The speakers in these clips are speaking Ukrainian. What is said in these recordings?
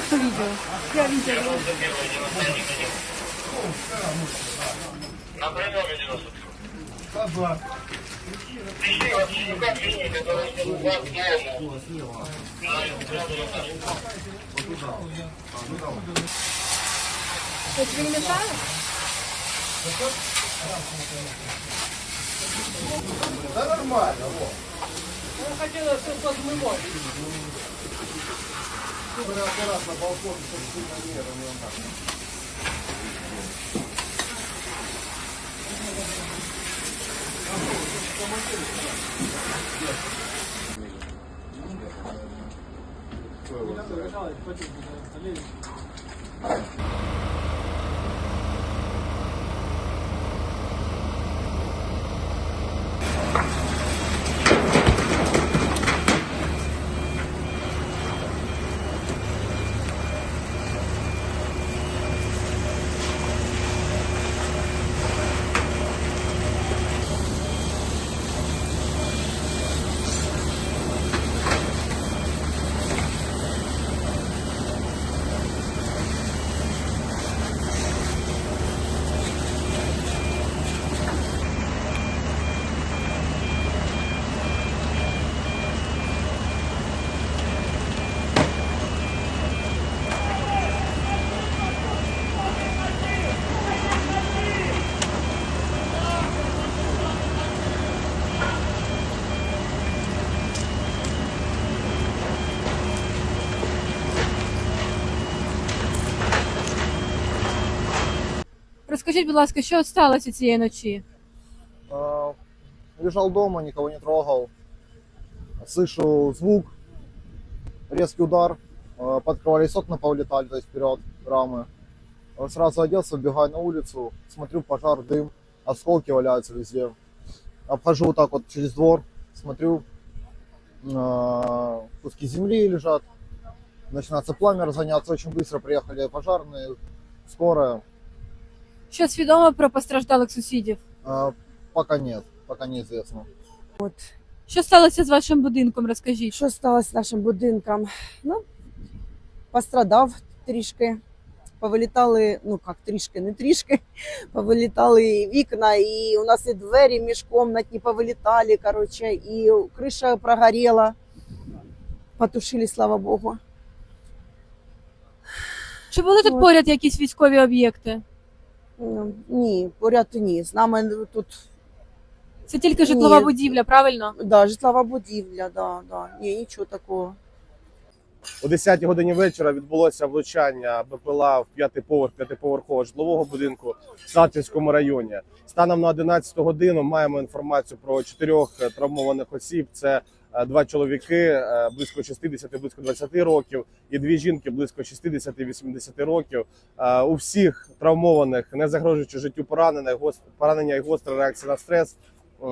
это кто видел? Я видела. На видел. Кабак. Пришли вообще как линии, которые дома. Это? Да нормально, вот. Я хотела, чтобы подмывать. Чтобы него так. Розкажіть, будь ласка, що сталося цієї ночі? А, Лежал дома, никого не трогал. Слышу звук, резкий удар. А, Подкрывались окна, повлетали, то есть вперед, рамы. А, Сразу оделся, вбегаю на улицу, смотрю, пожар, дым, осколки валяются везде. Обхожу вот так вот через двор, смотрю, а, куски земли лежат. Начинается пламя разгоняться, очень быстро приехали пожарные, скорая. Що свідомо про постраждалих сусідів? А, Пока нет, пока неизвестно. Що сталося з вашим будинком? Розкажіть. Що сталося з нашим будинком? Ну, пострадав трішки. Повилітали, ну як трішки, не трішки, повилітали вікна, і у нас і двері міжкомнатні повилітали, коротше, і криша прогоріла. Потушили, слава Богу. Чи були тут От. поряд якісь військові об'єкти? Ні, поряд ні. З нами тут Це тільки житлова Ні. будівля, правильно? да, житлова будівля, да, да. Ні, нічого такого. О 10 годині вечора відбулося влучання БПЛА в п'ятий поверх п'ятиповерхового житлового будинку в Салтівському районі. Станом на 11 годину маємо інформацію про чотирьох травмованих осіб. Це два чоловіки е, близько 60 близько 20 років, і дві жінки близько 60-80 років. Е, У всіх травмованих, не загрожуючи життю поранених, поранення і гостра реакція на стрес.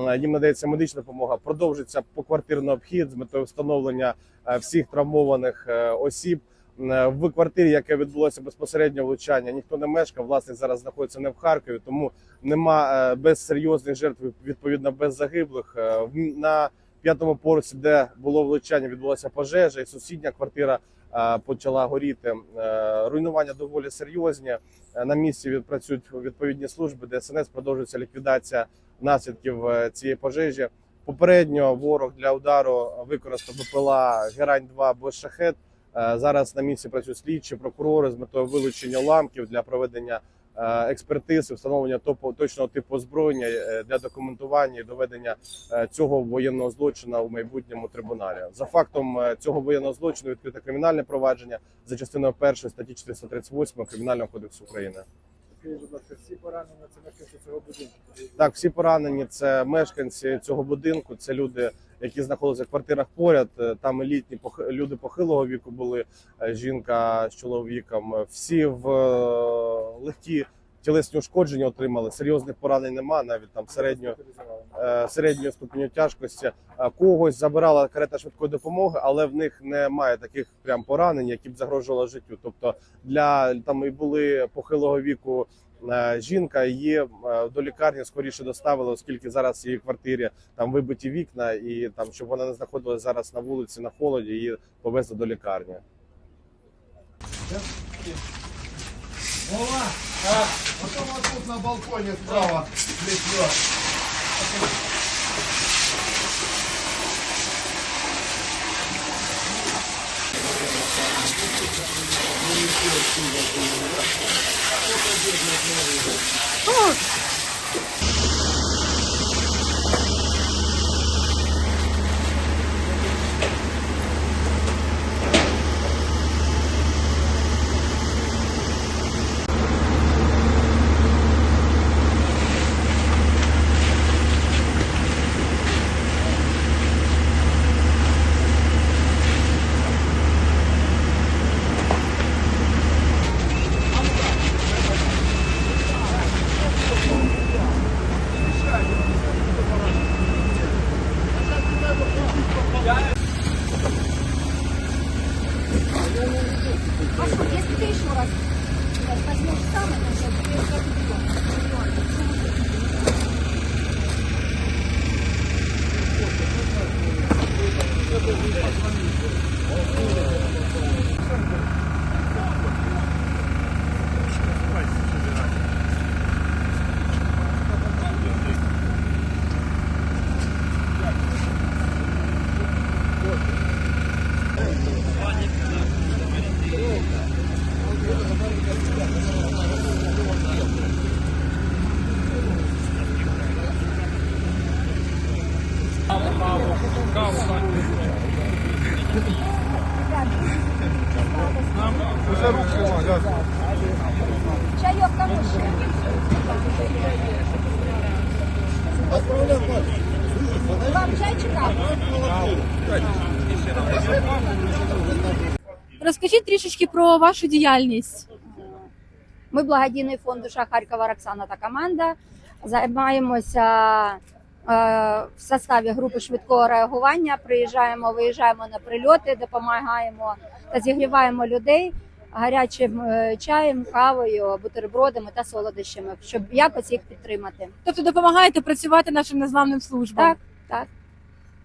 Е, Їм надається медична допомога. Продовжиться поквартирний обхід з метою встановлення е, всіх травмованих е, осіб. Е, В квартирі, яке відбулося безпосередньо влучання, ніхто не мешкав. Власник зараз знаходиться не в Харкові, тому нема е, без серйозних жертв, відповідно без загиблих. Е, На п'ятому поверсі, де було влучання, відбулася пожежа, і сусідня квартира е, почала горіти. Е, Руйнування доволі серйозні. Е, На місці відпрацюють відповідні служби, ДСНС продовжується ліквідація наслідків цієї пожежі. Попередньо ворог для удару використав БПЛА Герань 2 або шахет. Зараз на місці працюють слідчі прокурори з метою вилучення уламків для проведення е, експертиз, встановлення топу точного типу озброєння е, для документування і доведення е, цього воєнного злочину у майбутньому трибуналі. За фактом цього воєнного злочину відкрите кримінальне провадження за частиною першої статті 438 Кримінального кодексу України. Всі поранені це мешканці цього будинку. Так, всі поранені це мешканці цього будинку. Це люди, які знаходилися в квартирах поряд. Там і літні люди похилого віку були. Жінка з чоловіком. Всі в легкі тілесні ушкодження отримали. Серйозних поранень нема, навіть там середньо е, середньої ступеню тяжкості. Когось забирала карета швидкої допомоги, але в них немає таких прям поранень, які б загрожували життю. Тобто для там і були похилого віку. е, Жінка її е, до лікарні скоріше доставили, оскільки зараз в її квартирі там вибиті вікна, і там щоб вона не знаходилася зараз на вулиці на холоді, її повезли до лікарні. Вова, а, а то вот тут на балконе справа плетет. Ну, Чайок еще. Вам чайчика? Розкажіть трішечки про вашу діяльність. Ми благодійний фонд душа Харкова Роксана та команда. Займаємося в составі групи швидкого реагування. Приїжджаємо, виїжджаємо на прильоти, допомагаємо та зігріваємо людей гарячим е, чаєм, кавою, бутербродами та солодощами, щоб якось їх підтримати. Тобто допомагаєте працювати нашим незламним службам. Так, так.